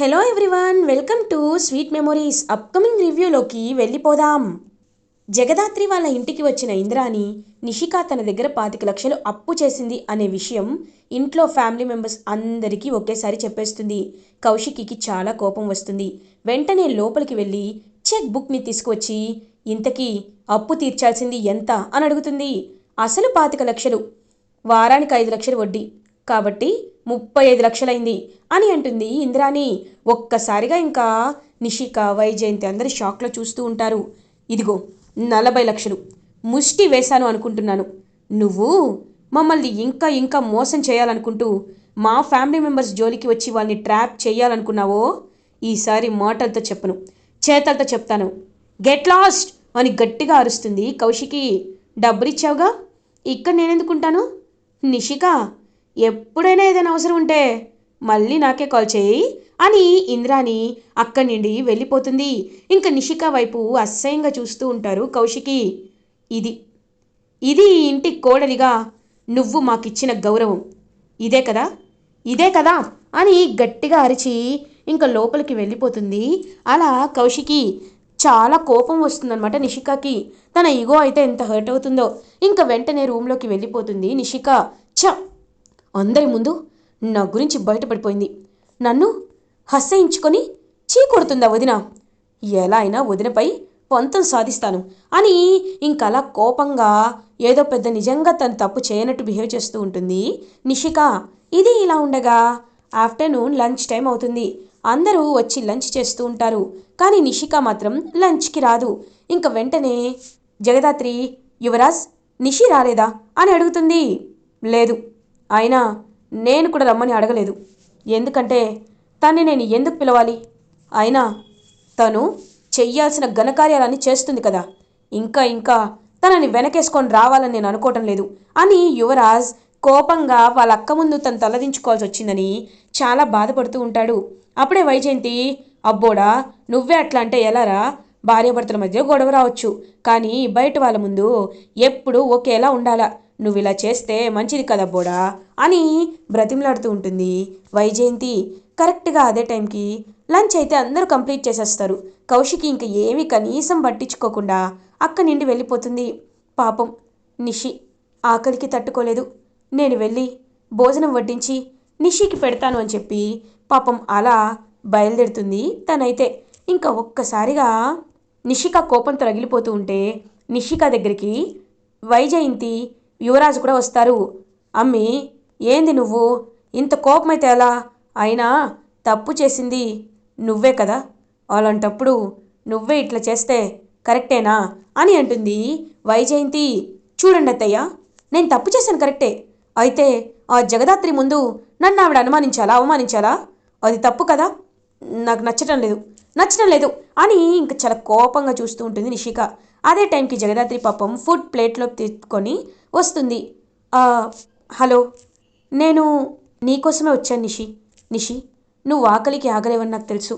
Hello everyone welcome to sweet memories upcoming రివ్యూలోకి వెళ్ళిపోదాం. జగదాత్రి వాళ్ళ ఇంటికి వచ్చిన ఇంద్రాని నిషిక తన దగ్గర పాతిక లక్షలు అప్పు చేసింది అనే విషయం ఇంట్లో ఫ్యామిలీ మెంబర్స్ అందరికీ ఒకేసారి చెప్పేస్తుంది. కౌశికికి చాలా కోపం వస్తుంది. వెంటనే లోపలికి వెళ్ళి చెక్ బుక్ని తీసుకువచ్చి ఇంతకీ అప్పు తీర్చాల్సింది ఎంత? అని అడుగుతుంది. అసలు పాతిక లక్షలు వారానికి ఐదు లక్షలు వడ్డీ. కాబట్టి ముప్పై ఐదు లక్షలైంది అని అంటుంది ఇంద్రాణి. ఒక్కసారిగా ఇంకా నిషిక వైజయంతి అందరు షాక్లో చూస్తూ ఉంటారు. ఇదిగో నలభై లక్షలు. ముష్టి వేశాను అనుకుంటున్నాను. నువ్వు మమ్మల్ని ఇంకా ఇంకా మోసం చేయాలనుకుంటూ మా ఫ్యామిలీ మెంబర్స్ జోలికి వచ్చి వాళ్ళని ట్రాప్ చేయాలనుకున్నావో? ఈసారి మాటలతో చెప్పను. చేతలతో చెప్తాను. గెట్ లాస్ట్ అని గట్టిగా అరుస్తుంది కౌశికి. డబ్బులిచ్చావుగా? ఇక్కడ నేనెందుకుంటాను? నిషిక ఎప్పుడైనా ఏదైనా అవసరం ఉంటే మళ్ళీ నాకే కాల్ చేయి అని ఇంద్రాని అక్కడి నుండి వెళ్ళిపోతుంది. ఇంకా నిషిక వైపు అసహ్యంగా చూస్తూ ఉంటారు కౌశికి. ఇది ఇది ఈ ఇంటి కోడలిగా నువ్వు మాకిచ్చిన గౌరవం. ఇదే కదా ఇదే కదా అని గట్టిగా అరిచి ఇంకా లోపలికి వెళ్ళిపోతుంది. అలా కౌశికి చాలా కోపం వస్తుందన్నమాట నిషికాకి. తన ఇగో అయితే ఎంత హర్ట్ అవుతుందో. ఇంకా వెంటనే రూమ్లోకి వెళ్ళిపోతుంది నిషిక. చ అందరి ముందు నా గురించి బయటపడిపోయింది. నన్ను హస్సయించుకొని చీ కొడుతుందా వదిన? ఎలా అయినా వదినపై పొంతం సాధిస్తాను. అని ఇంకలా కోపంగా ఏదో పెద్ద నిజంగా తను తప్పు చేయనట్టు బిహేవ్ చేస్తూ ఉంటుంది. నిషిక ఇది ఇలా ఉండగా ఆఫ్టర్నూన్ లంచ్ టైం అవుతుంది. అందరూ వచ్చి లంచ్ చేస్తూ ఉంటారు. కానీ నిషిక మాత్రం లంచ్కి రాదు. ఇంక వెంటనే జగదాత్రి యువరాజ్ నిషి రాలేదా? అని అడుగుతుంది. లేదు అయినా నేను కూడా రమ్మని అడగలేదు. ఎందుకంటే తన్ని నేను ఎందుకు పిలవాలి? అయినా తను చెయ్యాల్సిన ఘనకార్యాలన్నీ చేస్తుంది కదా. ఇంకా ఇంకా తనని వెనకేసుకొని రావాలని నేను అనుకోవటం లేదు. అని యువరాజ్ కోపంగా వాళ్ళ అక్క ముందు తను తలదించుకోవాల్సి వచ్చిందని చాలా బాధపడుతూ ఉంటాడు. అప్పుడే వైజయంతి అబ్బోడా నువ్వే అట్లా అంటే ఎలారా? భార్యాభర్తల మధ్య గొడవ రావచ్చు. కానీ బయట వాళ్ళ ముందు ఎప్పుడూ ఒకేలా ఉండాలా? నువ్వు ఇలా చేస్తే మంచిది కదా బోడా? అని బ్రతిమలాడుతూ ఉంటుంది. వైజయంతి కరెక్ట్గా అదే టైంకి లంచ్ అయితే అందరూ కంప్లీట్ చేసేస్తారు. కౌశికి ఇంక ఏమీ కనీసం పట్టించుకోకుండా అక్కడి నుండి వెళ్ళిపోతుంది. పాపం నిషి ఆకలికి తట్టుకోలేదు. నేను వెళ్ళి భోజనం వడ్డించి నిషికి పెడతాను అని చెప్పి పాపం అలా బయలుదేరుతుంది తనైతే. ఇంకా ఒక్కసారిగా నిషిక కోపంతో రగిలిపోతూ ఉంటే నిషిక దగ్గరికి వైజయంతి యువరాజు కూడా వస్తారు. అమ్మి ఏంది నువ్వు? ఇంత కోపమైతే ఎలా? అయినా తప్పు చేసింది నువ్వే కదా. అలాంటప్పుడు నువ్వే ఇట్లా చేస్తే కరెక్టేనా అని అంటుంది వైజయంతి. చూడండి అత్తయ్య నేను తప్పు చేశాను కరెక్టే. అయితే ఆ జగదాత్రి ముందు నన్ను ఆవిడ అనుమానించాలా అవమానించాలా? అది తప్పు కదా. నాకు నచ్చటం లేదు నచ్చడం లేదు అని ఇంక చాలా కోపంగా చూస్తూ ఉంటుంది నిషిక. అదే టైంకి జగదాత్రి పాపం ఫుడ్ ప్లేట్లో తీసుకొని వస్తుంది. హలో నేను నీకోసమే వచ్చాను నిషి. నిషి నువ్వు ఆకలికి ఆగలేవని నాకు తెలుసు.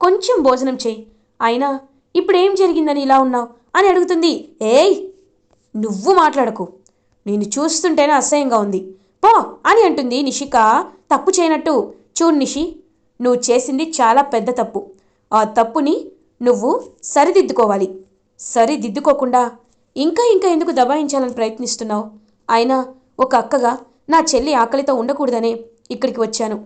కొంచెం భోజనం చేయి. అయినా ఇప్పుడేం జరిగిందని ఇలా ఉన్నావు అని అడుగుతుంది. ఏయ్ నువ్వు మాట్లాడకు. నేను చూస్తుంటేనే అసహ్యంగా ఉంది. పో అని అంటుంది నిషిక. తప్పు చేయనట్టు. చూడు నిషి నువ్వు చేసింది చాలా పెద్ద తప్పు. ఆ తప్పుని నువ్వు సరిదిద్దుకోవాలి. సరిదిద్దుకోకుండా ఇంకా ఇంకా ఎందుకు దబాయించాలని ప్రయత్నిస్తున్నావు? అయినా ఒక అక్కగా నా చెల్లి ఆకలితో ఉండకూడదనే ఇక్కడికి వచ్చాను.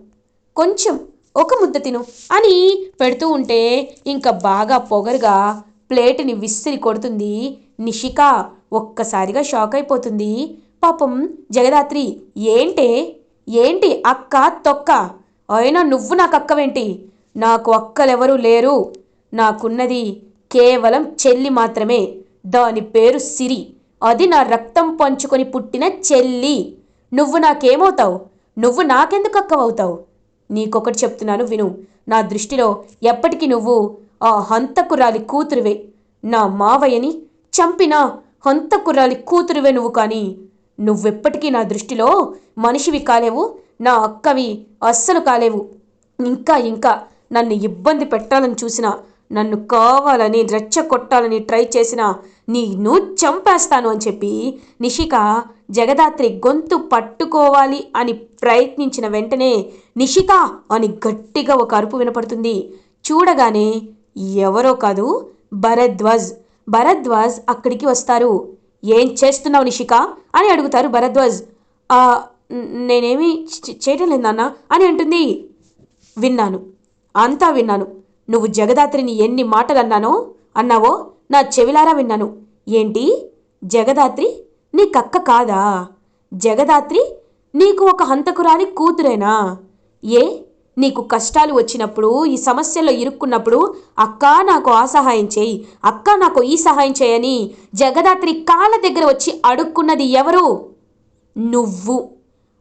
కొంచెం ఒక ముద్ద తిను అని పెడుతూ ఉంటే ఇంకా బాగా పొగరుగా ప్లేటుని విసిరి కొడుతుంది. నిషిక ఒక్కసారిగా షాక్ అయిపోతుంది. పాపం జగదాత్రి ఏంటే? ఏంటి అక్క తొక్క? అయినా నువ్వు నాకు అక్కవేంటి? నాకు అక్కలెవరూ లేరు. నాకున్నది కేవలం చెల్లి మాత్రమే. దాని పేరు సిరి. అది నా రక్తం పంచుకొని పుట్టిన చెల్లి. నువ్వు నాకేమవుతావు? నువ్వు నాకెందుకు అక్కవవుతావు నీకొకటి చెప్తున్నాను విను. నా దృష్టిలో ఎప్పటికీ నువ్వు ఆ హంతకురాలి కూతురువే. నా మావయ్యని చంపిన హంతకురాలి కూతురువే నువ్వు కానీ నువ్వెప్పటికీ నా దృష్టిలో మనిషివి కాలేవు నా అక్కవి అస్సలు కాలేవు. ఇంకా ఇంకా నన్ను ఇబ్బంది పెట్టాలని చూసినా నన్ను కావాలని రెచ్చగొట్టాలని ట్రై చేసినా నీను చంపేస్తాను అని చెప్పి నిషిక జగదాత్రి గొంతు పట్టుకోవాలి అని ప్రయత్నించిన వెంటనే నిషిక అని గట్టిగా ఒక అరుపు వినపడుతుంది. చూడగానే ఎవరో కాదు భరద్వాజ్. భరద్వాజ్ అక్కడికి వస్తారు. ఏం చేస్తున్నావు నిషిక? అని అడుగుతారు భరద్వాజ్. "ఆ, చేయటం లేదు నాన్న అని అంటుంది. విన్నాను. అంతా విన్నాను. నువ్వు జగదాత్రిని ఎన్ని మాటలు అన్నానో అన్నావో నా చెవిలారా విన్నాను. ఏంటి? జగదాత్రి నీ కక్క కాదా? జగదాత్రి నీకు ఒక హంతకురాని కూతురేనా? ఏ? నీకు కష్టాలు వచ్చినప్పుడు ఈ సమస్యలో ఇరుక్కున్నప్పుడు అక్క నాకు ఆ సహాయం చేయి. అక్క నాకు ఈ సహాయం చేయని జగదాత్రి కాళ్ళ దగ్గర వచ్చి అడుక్కున్నది ఎవరు? నువ్వు.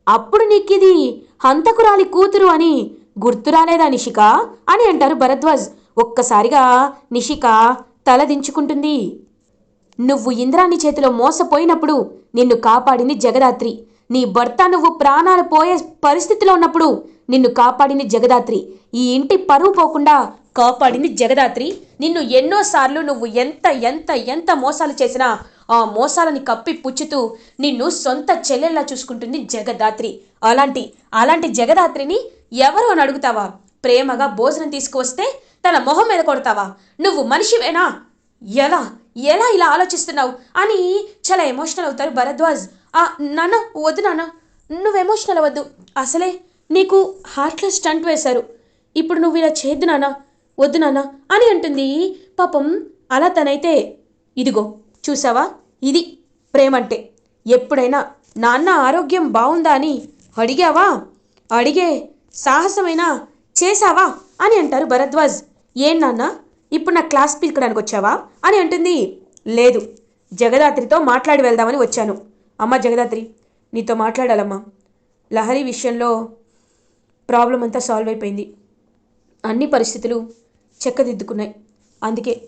అప్పుడు నీకిది హంతకురాలి కూతురు అని గుర్తు రాలేదా నిషిక? అని అంటారు భరద్వాజ్. ఒక్కసారిగా నిషిక తల దించుకుంటుంది. నువ్వు ఇంద్రాణి చేతిలో మోసపోయినప్పుడు నిన్ను కాపాడింది జగదాత్రి. నీ భర్త నువ్వు ప్రాణాలు పోయే పరిస్థితిలో ఉన్నప్పుడు నిన్ను కాపాడింది జగదాత్రి. ఈ ఇంటి పరువు పోకుండా కాపాడింది జగదాత్రి. నిన్ను ఎన్నోసార్లు నువ్వు ఎంత ఎంత ఎంత మోసాలు చేసినా ఆ మోసాలని కప్పి పుచ్చుతూ నిన్ను సొంత చెల్లెల్లా చూసుకుంటుంది జగదాత్రి. అలాంటి అలాంటి జగదాత్రిని ఎవరు అని అడుగుతావా? ప్రేమగా భోజనం తీసుకువస్తే తన మొహం మీద కొడతావా? నువ్వు మనిషివేనా? ఎలా? ఎలా ఇలా ఆలోచిస్తున్నావు? అని చాలా ఎమోషనల్ అవుతారు భరద్వాజ్. ఆ నాన్న వద్దు నాన్న. నువ్వు ఎమోషనల్ అవ్వద్దు అసలే నీకు హార్ట్లో స్టంట్ వేశారు. ఇప్పుడు నువ్వు ఇలా చేయొద్దు నాన్న. వద్దు నాన్న. అని అంటుంది. పాపం అలా తనైతే ఇదిగో చూసావా? ఇది ప్రేమంటే. ఎప్పుడైనా నాన్న ఆరోగ్యం బాగుందా అని అడిగావా? అడిగే సాహసమైనా చేశావా అని అంటారు భరద్వాజ్. ఏం నాన్న? ఇప్పుడు నా క్లాస్ పీల్కడానికి వచ్చావా? అని అంటుంది. లేదు. జగదాత్రితో మాట్లాడి వెళ్దామని వచ్చాను. అమ్మ జగదాత్రి నీతో మాట్లాడాలమ్మా. లహరి విషయంలో ప్రాబ్లం అంతా సాల్వ్ అయిపోయింది. అన్ని పరిస్థితులు చెక్కదిద్దుకున్నాయి. అందుకే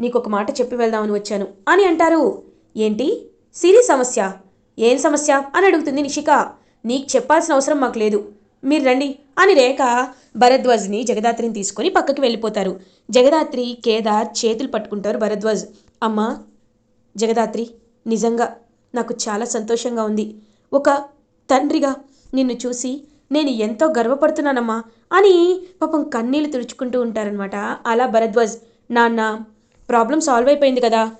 నీకు ఒక మాట చెప్పి వెళ్దామని వచ్చాను. అని అంటారు. ఏంటి? సిరి సమస్య? ఏం సమస్య? అని అడుగుతుంది నిషిక. నీకు చెప్పాల్సిన అవసరం మాకు లేదు. మీరు రండి అని రేఖ భరద్వాజ్ని జగదాత్రిని తీసుకొని పక్కకి వెళ్ళిపోతారు. జగదాత్రి కేదార్ చేతులు పట్టుకుంటారు భరద్వాజ్. అమ్మా జగదాత్రి నిజంగా నాకు చాలా సంతోషంగా ఉంది. ఒక తండ్రిగా నిన్ను చూసి నేను ఎంతో గర్వపడుతున్నానమ్మా అని పాపం కన్నీళ్ళు తుడుచుకుంటూ ఉంటారనమాట అలా భరద్వాజ్ నాన్న ప్రాబ్లం సాల్వ్ అయిపోయింది కదా.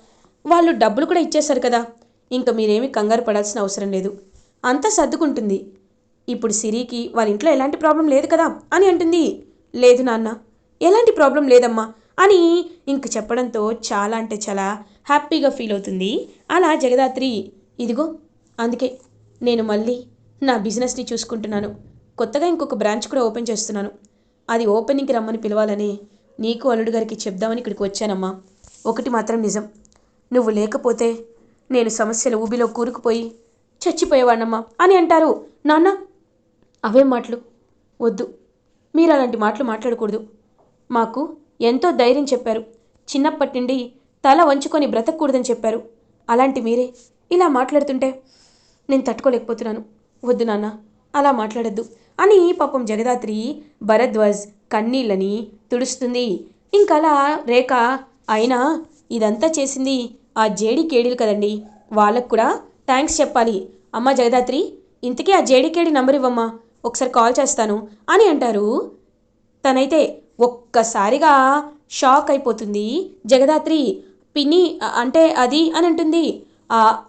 వాళ్ళు డబ్బులు కూడా ఇచ్చేశారు కదా. ఇంకా మీరేమీ కంగారు పడాల్సిన అవసరం లేదు. అంతా సర్దుకుంటుంది. ఇప్పుడు సిరికి వాళ్ళ ఇంట్లో ఎలాంటి ప్రాబ్లం లేదు కదా అని అంటుంది. లేదు నాన్న ఎలాంటి ప్రాబ్లం లేదమ్మా అని ఇంక చెప్పడంతో చాలా అంటే చాలా హ్యాపీగా ఫీల్ అవుతుంది. అలా జగదాత్రి ఇదిగో అందుకే నేను మళ్ళీ నా బిజినెస్ని చూసుకుంటున్నాను. కొత్తగా ఇంకొక బ్రాంచ్ కూడా ఓపెన్ చేస్తున్నాను. అది ఓపెనింగ్కి రమ్మని పిలవాలని నీకు అల్లుడు గారికి చెప్దామని ఇక్కడికి వచ్చానమ్మా. ఒకటి మాత్రం నిజం నువ్వు లేకపోతే నేను సమస్యల ఊబిలో కూరుకుపోయి చచ్చిపోయేవాడినమ్మా అని అంటారు. నాన్న అవేం మాటలు. వద్దు. మీరు అలాంటి మాటలు మాట్లాడకూడదు. మాకు ఎంతో ధైర్యం చెప్పారు. చిన్నప్పటి నుండి తల వంచుకొని బ్రతకూడదని చెప్పారు. అలాంటి మీరే ఇలా మాట్లాడుతుంటే నేను తట్టుకోలేకపోతున్నాను. వద్దు నాన్న అలా మాట్లాడద్దు అని పాపం జగదాత్రి భరద్వాజ్ కన్నీళ్ళని తుడుస్తుంది. ఇంకలా రేఖ అయినా ఇదంతా చేసింది ఆ జేడి కేడీలు కదండి. వాళ్ళకు కూడా థ్యాంక్స్ చెప్పాలి. అమ్మ జగదాత్రి ఇంతకీ ఆ జేడికేడి నంబర్ ఇవ్వమ్మా. ఒకసారి కాల్ చేస్తాను. అని అంటారు. తనైతే ఒక్కసారిగా షాక్ అయిపోతుంది. జగదాత్రి పిన్ని అంటే అది అని అంటుంది. "ఆ,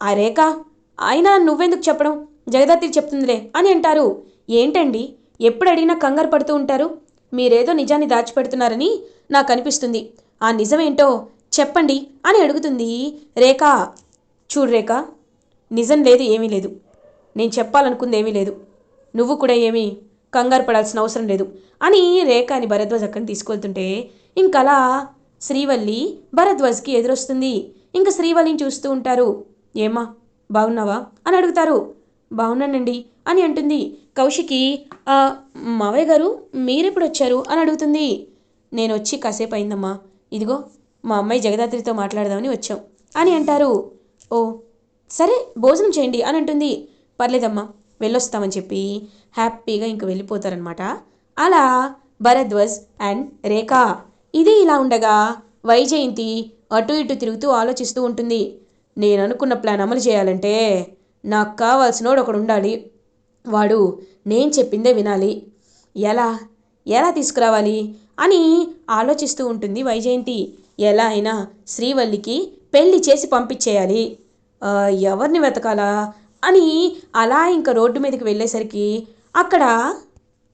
అయినా నువ్వెందుకు చెప్పడం? జగదాత్రి చెప్తుందిలే అని అంటారు. ఏంటండి? ఎప్పుడు అడిగినా కంగారు పడుతూ ఉంటారు? మీరేదో నిజాన్ని దాచిపెడుతున్నారని నాకు అనిపిస్తుంది. ఆ నిజమేంటో చెప్పండి అని అడుగుతుంది. రేఖ చూడు రేఖ నిజం లేదు ఏమీ లేదు. నేను చెప్పాలనుకుంది ఏమీ లేదు. నువ్వు కూడా ఏమీ కంగారు పడాల్సిన అవసరం లేదు అని రేఖ అని భరద్వాజ్ అక్కడిని తీసుకెళ్తుంటే ఇంకలా శ్రీవల్లి భరద్వాజ్కి ఎదురొస్తుంది. ఇంకా శ్రీవల్లిని చూస్తూ ఉంటారు. ఏమా బాగున్నావా? అని అడుగుతారు. బాగున్నానండి అని అంటుంది. కౌశికి మావయ్య గారు మీరెప్పుడు వచ్చారు? అని అడుగుతుంది. నేను వచ్చి కాసేపు అయిందమ్మా. ఇదిగో మా అమ్మాయి జగదాత్రితో మాట్లాడదామని వచ్చాం. అని అంటారు. ఓ సరే భోజనం చేయండి అని అంటుంది. పర్లేదమ్మా వెళ్ళొస్తామని చెప్పి హ్యాపీగా ఇంక వెళ్ళిపోతారనమాట అలా భరద్వాజ్ అండ్ రేఖా. ఇది ఇలా ఉండగా వైజయంతి అటు ఇటు తిరుగుతూ ఆలోచిస్తూ ఉంటుంది. నేను అనుకున్న ప్లాన్ అమలు చేయాలంటే నాకు కావాల్సినోడు ఒకడు ఉండాలి. వాడు నేను చెప్పిందే వినాలి. ఎలా? ఎలా తీసుకురావాలి? అని ఆలోచిస్తూ ఉంటుంది వైజయంతి. ఎలా అయినా శ్రీవల్లికి పెళ్ళి చేసి పంపించేయాలి. ఎవరిని వెతకాలా? అని అలా ఇంకా రోడ్డు మీదకి వెళ్ళేసరికి అక్కడ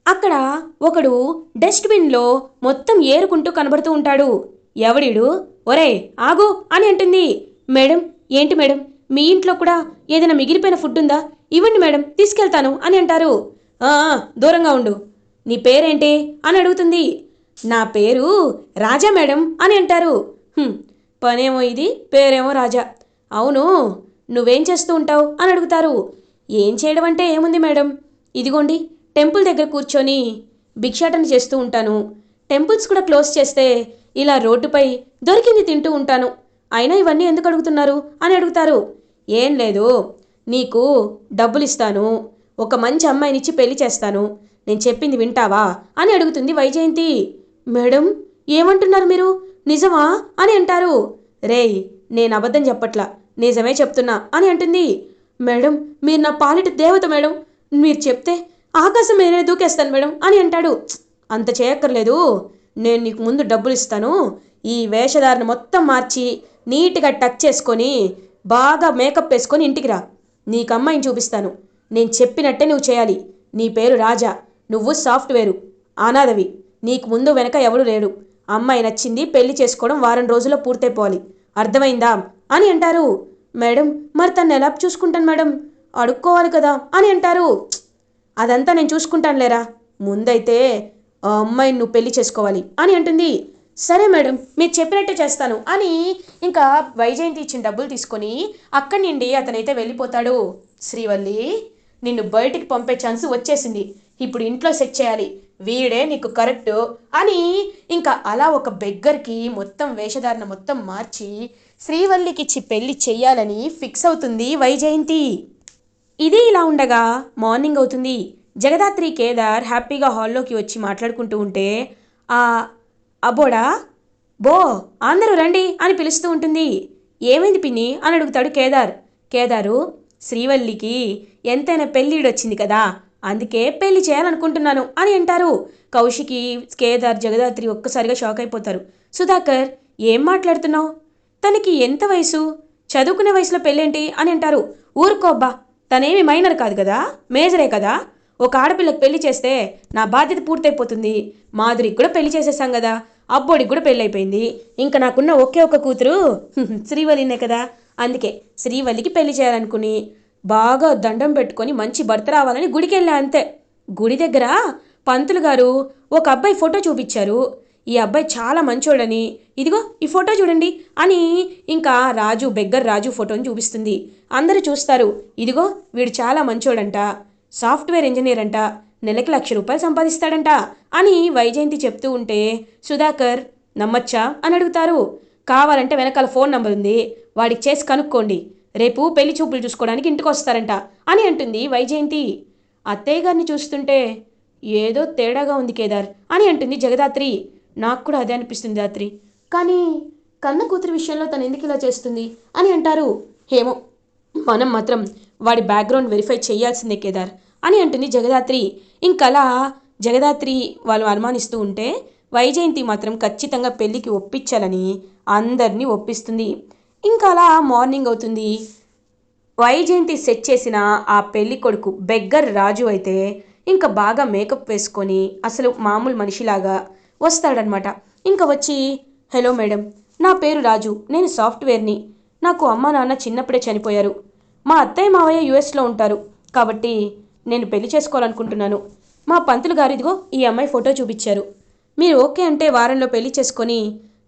అక్కడ ఒకడు డస్ట్బిన్లో మొత్తం ఏరుకుంటూ కనబడుతూ ఉంటాడు. ఎవడిడు? ఒరే ఆగు అని అంటుంది. మేడం ఏంటి మేడం? మీ ఇంట్లో కూడా ఏదైనా మిగిలిపోయిన ఫుడ్ ఉందా? ఇవ్వండి మేడం తీసుకెళ్తాను అని అంటారు. దూరంగా ఉండు. నీ పేరేంటి? అని అడుగుతుంది. నా పేరు రాజా మేడం అని అంటారు. పనేమో ఇది పేరేమో రాజా. అవును నువ్వేం చేస్తూ ఉంటావు? అని అడుగుతారు. ఏం చేయడం అంటే ఏముంది మేడం? ఇదిగోండి టెంపుల్ దగ్గర కూర్చొని భిక్షాటన చేస్తూ ఉంటాను. టెంపుల్స్ కూడా క్లోజ్ చేస్తే ఇలా రోడ్డుపై దొరికింది తింటూ ఉంటాను. అయినా ఇవన్నీ ఎందుకు అడుగుతున్నారు? అని అడుగుతారు. ఏం లేదు నీకు డబ్బులు ఇస్తాను ఒక మంచి అమ్మాయినిచ్చి పెళ్ళి చేస్తాను. నేను చెప్పింది వింటావా? అని అడుగుతుంది వైజయంతి. మేడం ఏమంటున్నారు మీరు? నిజమా? అని అంటారు. రేయ్ నేను అబద్ధం చెప్పట్లా. నిజమే చెప్తున్నా అని అంటుంది. మేడం మీరు నా పాలిట దేవత మేడం. మీరు చెప్తే ఆకాశం నేనే దూకేస్తాను మేడం అని అంటాడు. అంత చేయక్కర్లేదు. నేను నీకు ముందు డబ్బులు ఇస్తాను. ఈ వేషధారణ మొత్తం మార్చి నీట్గా టచ్ చేసుకొని బాగా మేకప్ వేసుకొని ఇంటికి రా. నీకు అమ్మాయిని చూపిస్తాను. నేను చెప్పినట్టే నువ్వు చేయాలి. నీ పేరు రాజా. నువ్వు సాఫ్ట్వేరు. అనాథవి. నీకు ముందు వెనక ఎవడు లేడు. అమ్మాయి నచ్చింది పెళ్ళి చేసుకోవడం వారం రోజుల్లో పూర్తయిపోవాలి. అర్థమైందా? అని అంటారు. మేడం మరి తను ఎలా చూసుకుంటాను మేడం? అడుక్కోవాలి కదా అని అంటారు. అదంతా నేను చూసుకుంటాను లేరా? ముందైతే ఆ అమ్మాయిని నువ్వు పెళ్ళి చేసుకోవాలి అని అంటుంది. సరే మేడం మీరు చెప్పినట్టే చేస్తాను అని ఇంకా వైజయంతి ఇచ్చిన డబ్బులు తీసుకొని అక్కడి నుండి అతనైతే వెళ్ళిపోతాడు. శ్రీవల్లి నిన్ను బయటికి పంపే ఛాన్స్ వచ్చేసింది. ఇప్పుడు ఇంట్లో సెట్ చేయాలి. వీడే నీకు కరెక్ట్ అని ఇంకా అలా ఒక బెగ్గర్కి మొత్తం వేషధారణ మొత్తం మార్చి శ్రీవల్లికిచ్చి పెళ్ళి చెయ్యాలని ఫిక్స్ అవుతుంది వైజయంతి. ఇది ఇలా ఉండగా మార్నింగ్ అవుతుంది. జగదాత్రి కేదార్ హ్యాపీగా హాల్లోకి వచ్చి మాట్లాడుకుంటూ ఉంటే ఆ అబోడా బో అందరూ రండి అని పిలుస్తూ ఉంటుంది. ఏమైంది పిన్ని అని అడుగుతాడు కేదార్. కేదారు శ్రీవల్లికి ఎంతైనా పెళ్ళిడొచ్చింది కదా అందుకే పెళ్ళి చేయాలనుకుంటున్నాను అని అంటారు. కౌశికి కేదార్ జగదాత్రి ఒక్కసారిగా షాక్ అయిపోతారు. సుధాకర్ ఏం మాట్లాడుతున్నావు? తనకి ఎంత వయసు? చదువుకునే వయసులో పెళ్ళేంటి అని అంటారు. ఊరుకోబ్బా తనేమి మైనర్ కాదు కదా మేజరే కదా. ఒక ఆడపిల్లకి పెళ్ళి చేస్తే నా బాధ్యత పూర్తయిపోతుంది. మాధురికి కూడా పెళ్ళి చేసేసాం కదా అబ్బోడికి కూడా పెళ్ళి అయిపోయింది ఇంకా నాకున్న ఒకే ఒక కూతురు శ్రీవల్లినే కదా. అందుకే శ్రీవల్లికి పెళ్ళి చేయాలనుకుని బాగా దండం పెట్టుకొని మంచి భర్త రావాలని గుడికి వెళ్ళా అంతే. గుడి దగ్గర పంతులు గారు ఒక అబ్బాయి ఫోటో చూపించారు. ఈ అబ్బాయి చాలా మంచోడని. ఇదిగో ఈ ఫోటో చూడండి అని ఇంకా రాజు బెగ్గర్ రాజు ఫోటోని చూపిస్తుంది. అందరూ చూస్తారు. ఇదిగో వీడు చాలా మంచోడంట. సాఫ్ట్వేర్ ఇంజనీర్ అంట. నెలకి లక్ష రూపాయలు సంపాదిస్తాడంట అని వైజయంతి చెప్తూ ఉంటే సుధాకర్ నమ్మచ్చా అని అడుగుతారు. కావాలంటే వెనకాల ఫోన్ నంబర్ ఉంది. వాడికి చేసి కనుక్కోండి. రేపు పెళ్ళి చూపులు చూసుకోవడానికి ఇంటికి వస్తారంట అని అంటుంది వైజయంతి. అత్తయ్య గారిని చూస్తుంటే ఏదో తేడాగా ఉంది కేదార్ అని అంటుంది జగదాత్రి. నాకు కూడా అదే అనిపిస్తుంది రాత్రి. కానీ కన్న కూతురి విషయంలో తను ఎందుకు ఇలా చేస్తుంది అని అంటారు ఏమో మనం మాత్రం వాడి బ్యాక్గ్రౌండ్ వెరిఫై చేయాల్సిందే కేదార్ అని అంటుంది జగదాత్రి. ఇంకలా జగదాత్రి వాళ్ళు అనుమానిస్తూ ఉంటే వైజయంతి మాత్రం ఖచ్చితంగా పెళ్ళికి ఒప్పించాలని అందరినీ ఒప్పిస్తుంది. ఇంకా అలా మార్నింగ్ అవుతుంది. వైజయంతి సెట్ చేసిన ఆ పెళ్ళి కొడుకు బెగ్గర్ రాజు అయితే ఇంకా బాగా మేకప్ వేసుకొని అసలు మామూలు మనిషిలాగా వస్తాడనమాట. ఇంకా వచ్చి హలో మేడం నా పేరు రాజు నేను సాఫ్ట్వేర్ని. నాకు అమ్మ నాన్న చిన్నప్పుడే చనిపోయారు. మా అత్తయ్య మావయ్య యుఎస్లో ఉంటారు. కాబట్టి నేను పెళ్ళి చేసుకోవాలనుకుంటున్నాను. మా పంతులు గారు ఇదిగో ఈ అమ్మాయి ఫోటో చూపించారు. మీరు ఓకే అంటే వారంలో పెళ్ళి చేసుకొని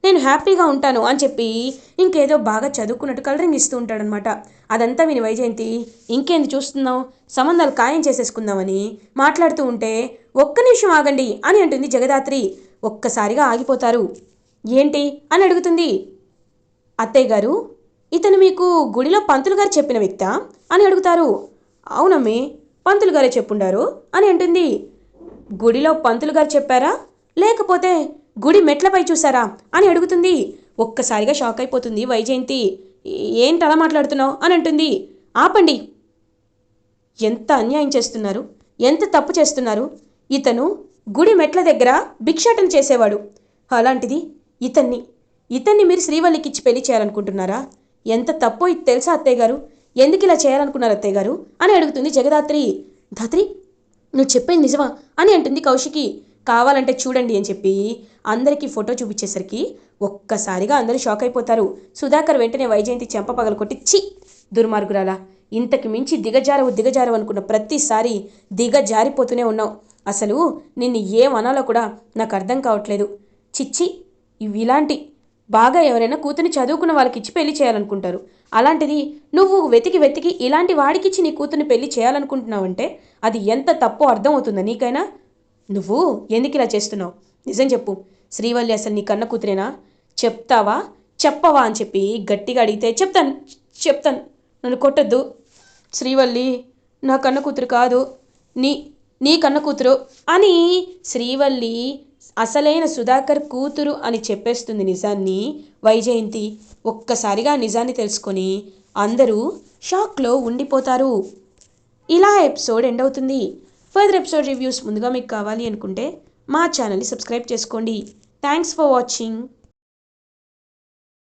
నేను హ్యాపీగా ఉంటాను అని చెప్పి ఇంకేదో బాగా చదువుకున్నట్టు కలరింగ్ ఇస్తూ ఉంటాడనమాట. అదంతా విని వైజయంతి ఇంకేంది చూస్తున్నావు? సంబంధాలు ఖాయం చేసేసుకుందామని మాట్లాడుతూ ఉంటే ఒక్క నిమిషం ఆగండి అని అంటుంది జగదాత్రి. ఒక్కసారిగా ఆగిపోతారు. ఏంటి? అని అడుగుతుంది. అత్తయ్య గారు ఇతను మీకు గుడిలో పంతులు గారు చెప్పిన వ్యక్తా? అని అడుగుతారు. అవునమ్మి పంతులు గారే చెప్పుండారు అని అంటుంది. గుడిలో పంతులు గారు చెప్పారా? లేకపోతే గుడి మెట్లపై చూసారా అని అడుగుతుంది. ఒక్కసారిగా షాక్ అయిపోతుంది వైజయంతి. ఏంటి అలా మాట్లాడుతున్నావు? అని అంటుంది. ఆపండి. ఎంత అన్యాయం చేస్తున్నారు? ఎంత తప్పు చేస్తున్నారు? ఇతను గుడి మెట్ల దగ్గర భిక్షాటన చేసేవాడు. అలాంటిది ఇతన్ని. ఇతన్ని మీరు శ్రీవల్లికి ఇచ్చి పెళ్ళి చేయాలనుకుంటున్నారా? ఎంత తప్పో ఇది తెలుసా అత్తయ్య గారు? ఎందుకు ఇలా చేయాలనుకున్నారు అత్తయ్య గారు? అని అడుగుతుంది జగదాత్రి. ధాత్రి నువ్వు చెప్పేది నిజమా? అని అంటుంది కౌశికి. కావాలంటే చూడండి అని చెప్పి అందరికీ ఫోటో చూపించేసరికి ఒక్కసారిగా అందరూ షాక్ అయిపోతారు. సుధాకర్ వెంటనే వైజయంతి చెంప పగలు కొట్టి చి దుర్మార్గురాలా ఇంతకు మించి దిగజారవు దిగజారవు అనుకున్న ప్రతిసారి దిగజారిపోతూనే ఉన్నావు. అసలు నిన్ను ఏమనాలో కూడా నాకు అర్థం కావట్లేదు. చిచ్చి ఇవి ఇలాంటి బాగా ఎవరైనా కూతుని చదువుకున్న వాళ్ళకి ఇచ్చి పెళ్ళి చేయాలనుకుంటారు. అలాంటిది నువ్వు వెతికి వెతికి ఇలాంటి వాడికిచ్చి నీ కూతుని పెళ్ళి చేయాలనుకుంటున్నావంటే అది ఎంత తప్పో అర్థం అవుతుందా నీకైనా? నువ్వు ఎందుకు ఇలా చేస్తున్నావు? నిజం చెప్పు. శ్రీవల్లి అసలు నీ కన్న కూతురేనా? చెప్తావా? చెప్పవా అని చెప్పి గట్టిగా అడిగితే చెప్తాను చెప్తాను. నన్ను కొట్టద్దు. శ్రీవల్లి నా కన్న కూతురు కాదు. నీ నీ కన్న కూతురు? అని శ్రీవల్లి అసలైన సుధాకర్ కూతురు అని చెప్పేస్తుంది నిజాన్ని వైజయంతి ఒక్కసారిగా నిజాన్ని తెలుసుకొని అందరూ షాక్లో ఉండిపోతారు. ఇలా ఎపిసోడ్ ఎండ్ అవుతుంది. ఫర్దర్ ఎపిసోడ్ రివ్యూస్ ముందుగా మీకు కావాలి అనుకుంటే మా ఛానల్ని సబ్స్క్రైబ్ చేసుకోండి. Thanks for watching.